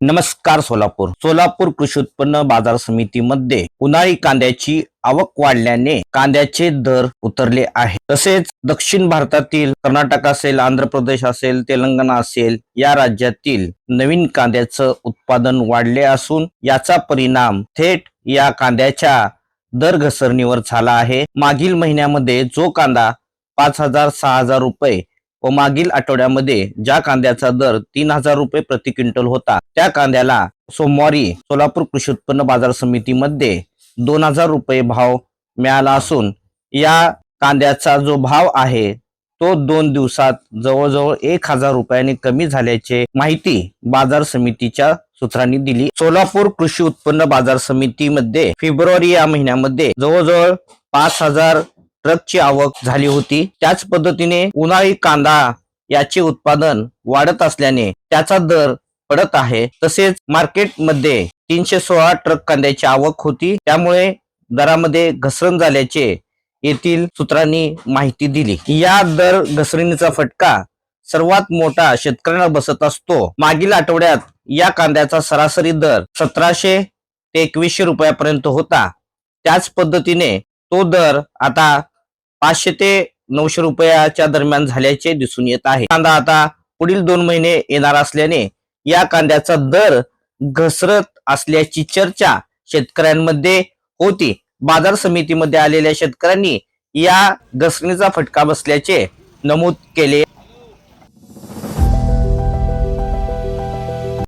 नमस्कार सोलापूर. सोलापूर कृषी उत्पन्न बाजार समितीमध्ये उन्हाळी कांद्याची आवक वाढल्याने कांद्याचे दर उतरले आहे तसेच दक्षिण भारतातील कर्नाटक असेल आंध्र प्रदेश असेल तेलंगणा असेल या राज्यातील नवीन कांद्याचं उत्पादन वाढले असून याचा परिणाम थेट या कांद्याच्या दर घसरणीवर झाला आहे. मागील महिन्यामध्ये जो कांदा पाच हजार सहा हजार रुपये व मागील आठवड्यामध्ये ज्या कांद्याचा दर तीन हजार रुपये प्रति क्विंटल होता त्या कांद्याला सोमवारी सोलापूर कृषी उत्पन्न बाजार समितीमध्ये दोन हजार रुपये भाव मिळाला असून या कांद्याचा जो भाव आहे तो दोन दिवसात जवळजवळ एक हजार रुपयांनी कमी झाल्याचे माहिती बाजार समितीच्या सूत्रांनी दिली. सोलापूर कृषी उत्पन्न बाजार समितीमध्ये फेब्रुवारी या महिन्यामध्ये जवळजवळ पाच हजार ट्रकची आवक झाली होती. त्याच पद्धतीने उन्हाळी कांदा याचे उत्पादन वाढत असल्याने त्याचा दर पडत आहे. तसेच मार्केटमध्ये तीनशे सोळा ट्रक कांद्याची आवक होती. त्यामुळे दरामध्ये घसरण झाल्याचे येथील सूत्रांनी माहिती दिली. या दर घसरणीचा फटका सर्वात मोठा शेतकऱ्यांना बसत असतो. मागील आठवड्यात या कांद्याचा सरासरी दर सतराशे ते एकवीसशे रुपयापर्यंत होता. त्याच पद्धतीने तो दर आता पाचशे ते नऊशे रुपयाच्या दरम्यान झाल्याचे दिसून येत आहे. कांदा आता पुढील दोन महिने येणार असल्याने या कांद्याचा दर घसरत असल्याची चर्चा शेतकऱ्यांमध्ये होती. बाजार समितीमध्ये आलेल्या शेतकऱ्यांनी या घसरणीचा फटका बसल्याचे नमूद केले.